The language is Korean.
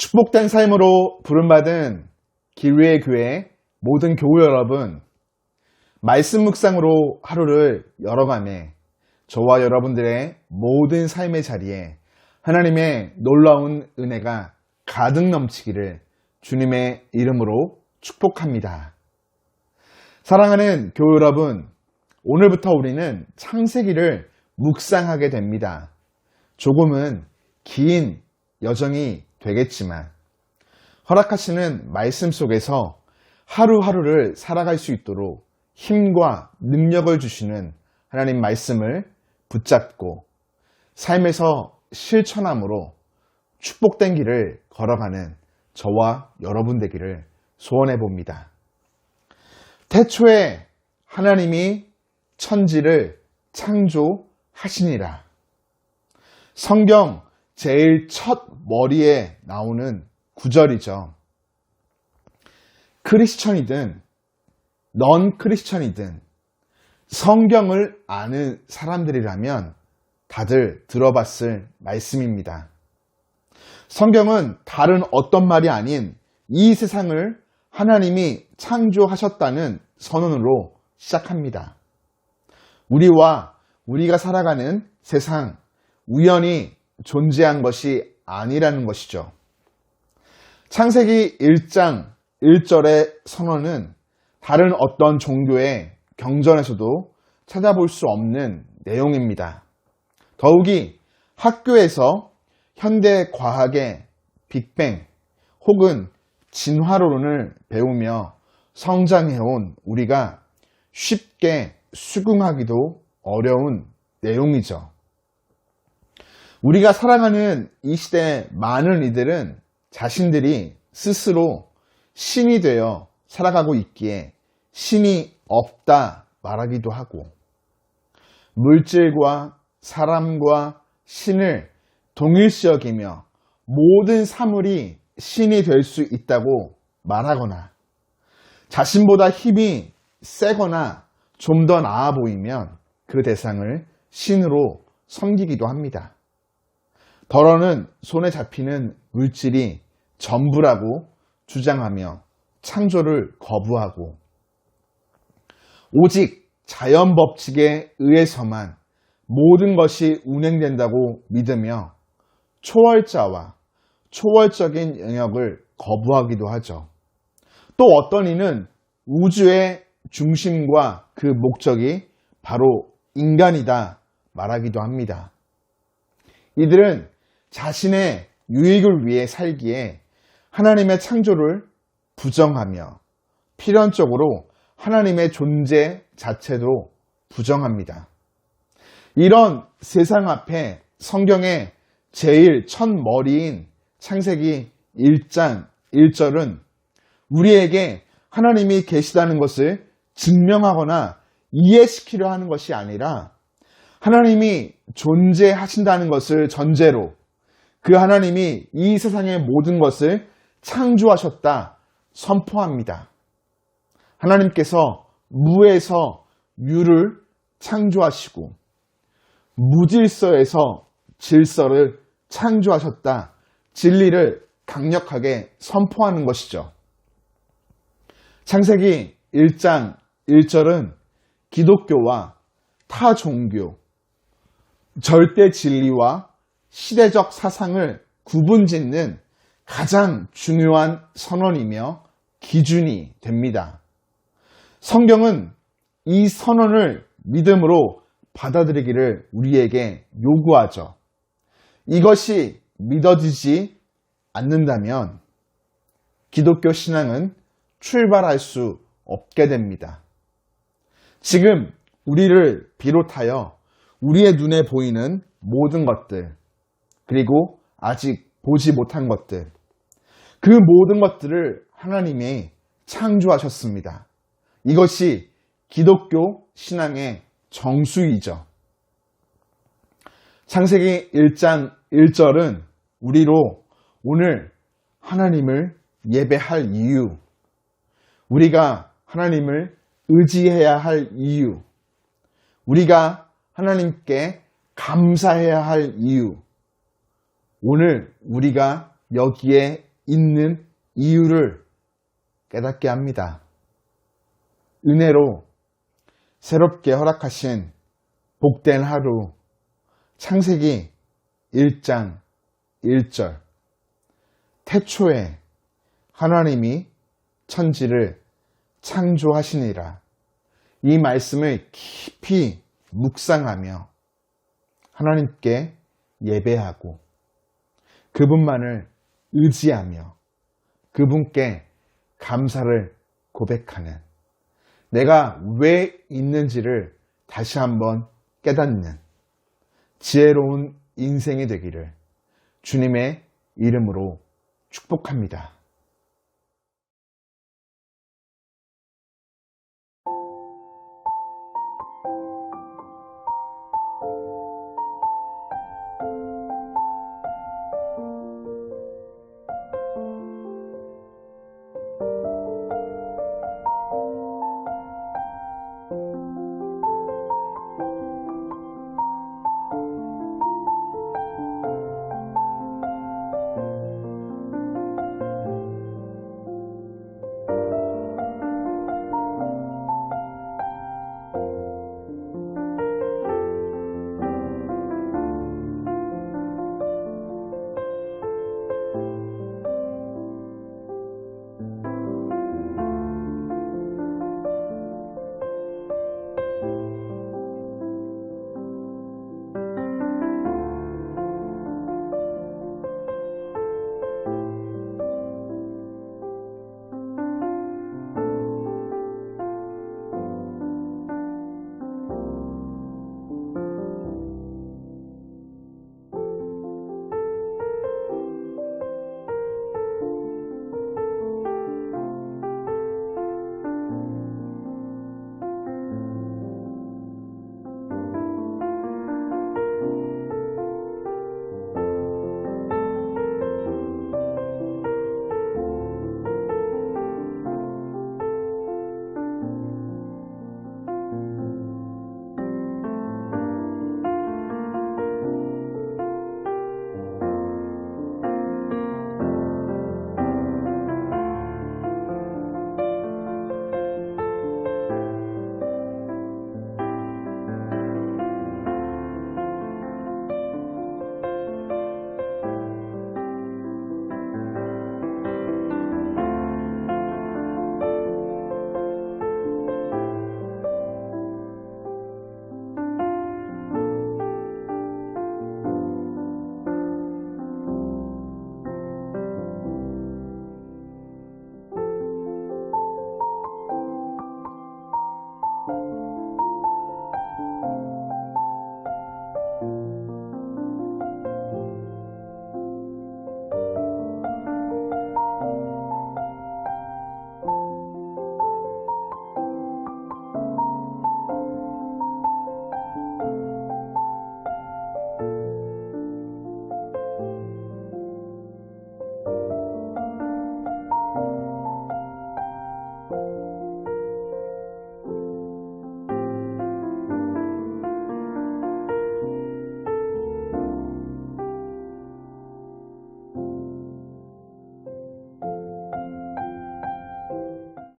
축복된 삶으로 부름받은 기류의 교회 모든 교우 여러분, 말씀 묵상으로 하루를 열어가며 저와 여러분들의 모든 삶의 자리에 하나님의 놀라운 은혜가 가득 넘치기를 주님의 이름으로 축복합니다. 사랑하는 교우 여러분, 오늘부터 우리는 창세기를 묵상하게 됩니다. 조금은 긴 여정이 되겠지만 허락하시는 말씀 속에서 하루하루를 살아갈 수 있도록 힘과 능력을 주시는 하나님 말씀을 붙잡고 삶에서 실천함으로 축복된 길을 걸어가는 저와 여러분 되기를 소원해 봅니다. 태초에 하나님이 천지를 창조하시니라. 성경 제일 첫 머리에 나오는 구절이죠. 크리스천이든 넌 크리스천이든 성경을 아는 사람들이라면 다들 들어봤을 말씀입니다. 성경은 다른 어떤 말이 아닌 이 세상을 하나님이 창조하셨다는 선언으로 시작합니다. 우리와 우리가 살아가는 세상, 우연히 존재한 것이 아니라는 것이죠. 창세기 1장 1절의 선언은 다른 어떤 종교의 경전에서도 찾아볼 수 없는 내용입니다. 더욱이 학교에서 현대 과학의 빅뱅 혹은 진화론을 배우며 성장해온 우리가 쉽게 수긍하기도 어려운 내용이죠. 우리가 살아가는 이 시대 많은 이들은 자신들이 스스로 신이 되어 살아가고 있기에 신이 없다 말하기도 하고 물질과 사람과 신을 동일시 여기며 모든 사물이 신이 될 수 있다고 말하거나 자신보다 힘이 세거나 좀 더 나아 보이면 그 대상을 신으로 섬기기도 합니다. 덜어는 손에 잡히는 물질이 전부라고 주장하며 창조를 거부하고 오직 자연 법칙에 의해서만 모든 것이 운행된다고 믿으며 초월자와 초월적인 영역을 거부하기도 하죠. 또 어떤 이는 우주의 중심과 그 목적이 바로 인간이다 말하기도 합니다. 이들은 자신의 유익을 위해 살기에 하나님의 창조를 부정하며 필연적으로 하나님의 존재 자체도 부정합니다. 이런 세상 앞에 성경의 제일 첫 머리인 창세기 1장 1절은 우리에게 하나님이 계시다는 것을 증명하거나 이해시키려 하는 것이 아니라 하나님이 존재하신다는 것을 전제로 그 하나님이 이 세상의 모든 것을 창조하셨다 선포합니다. 하나님께서 무에서 유를 창조하시고 무질서에서 질서를 창조하셨다. 진리를 강력하게 선포하는 것이죠. 창세기 1장 1절은 기독교와 타 종교, 절대 진리와 시대적 사상을 구분 짓는 가장 중요한 선언이며 기준이 됩니다. 성경은 이 선언을 믿음으로 받아들이기를 우리에게 요구하죠. 이것이 믿어지지 않는다면 기독교 신앙은 출발할 수 없게 됩니다. 지금 우리를 비롯하여 우리의 눈에 보이는 모든 것들, 그리고 아직 보지 못한 것들, 그 모든 것들을 하나님이 창조하셨습니다. 이것이 기독교 신앙의 정수이죠. 창세기 1장 1절은 우리로 오늘 하나님을 예배할 이유, 우리가 하나님을 의지해야 할 이유, 우리가 하나님께 감사해야 할 이유, 오늘 우리가 여기에 있는 이유를 깨닫게 합니다. 은혜로 새롭게 허락하신 복된 하루, 창세기 1장 1절. 태초에 하나님이 천지를 창조하시니라. 이 말씀을 깊이 묵상하며 하나님께 예배하고 그분만을 의지하며 그분께 감사를 고백하는 내가 왜 있는지를 다시 한번 깨닫는 지혜로운 인생이 되기를 주님의 이름으로 축복합니다.